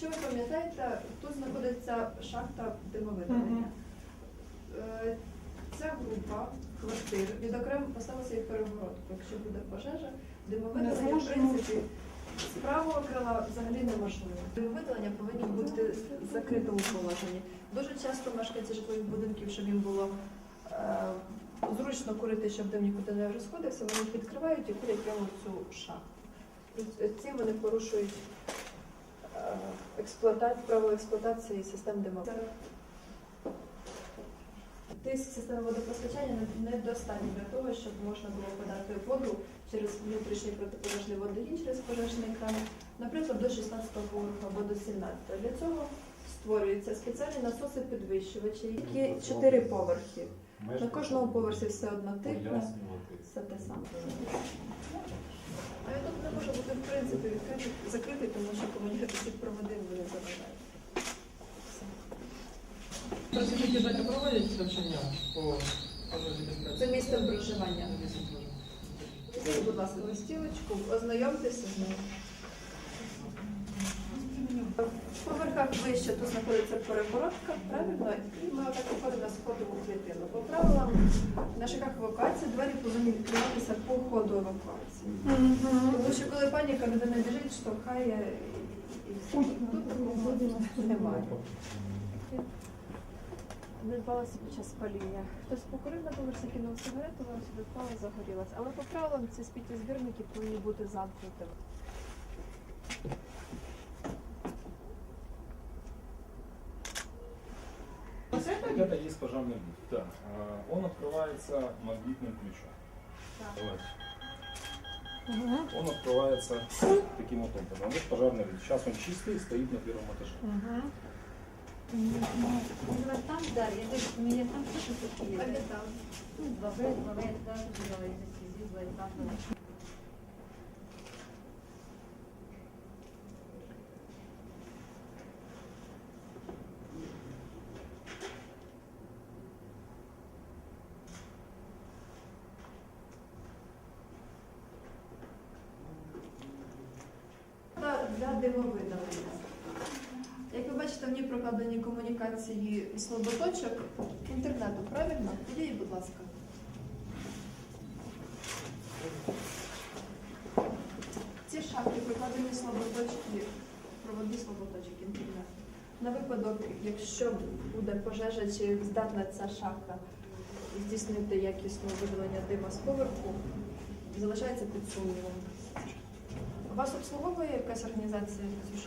Якщо ви пам'ятаєте, тут знаходиться шахта димовидалення. Е, Ця група квартир відокремо поставила собі перегородку. Якщо буде пожежа, димовидалення, в принципі, з правого крила взагалі неможливо. Димовидалення повинні бути в закритому положенні. Дуже часто мешканці житлових будинків, щоб їм було е, зручно курити, щоб дим нікуди не розходився, вони відкривають і курять прямо в цю шахту. Цим вони порушують е, експлуатацію, право експлуатації систем димовидалення. Тиск системи водопостачання не- недостатньо для того, щоб можна було подати воду через внутрішній протипожежний водогін через пожежний кран, наприклад, до 16 поверху або до 17. Для цього створюються спеціальні насоси підвищувачі, які 4 поверхи. На кожному поверсі все пояснювати. все те саме. А я тут не може бути принципі відкритий, закритий, тому що комунікаційні проводив вони заважають. Працівники так проводять навчання по. Це місцем. Місце проживання. Будь ласка, листівочку, ознайомтеся з нею. В поверхах вище тут знаходиться перегородка, правильно? І ми отак виходимо на сходову клітину. По правилам на шиках евакуації двері повинні відкриватися по ходу евакуації. Тому що коли паніка людина біжить, штовхає і, все. Тут такого немає. Не впалася під час паління. Хтось покурив на поверсі, кинув сигарету, вона собі впала, загорілася. Але по правилам ці спітєзбірники повинні бути замкнутими. Это есть пожарный люк. Да. А, Он открывается магнитным ключом. Давайте. Он открывается таким вот образом. Вот пожарный люк. Сейчас он чистый, стоит на первом этаже. Może tam dalej, to mnie tam też takie А jest. де там? Ну, Добре, добре, я теж була і з'їздила і там. Та Для димовидалення. Як ви бачите, в ній прокладені комунікації слаботочок інтернету, правильно? Підійдіть, будь ласка. Ці шахти прокладені слаботочки, проводні слаботочок інтернету. На випадок, якщо буде пожежа чи здатна ця шахта здійснити якісне видалення дима з поверху, залишається під сумнівом. Вас обслуговує якась організація? З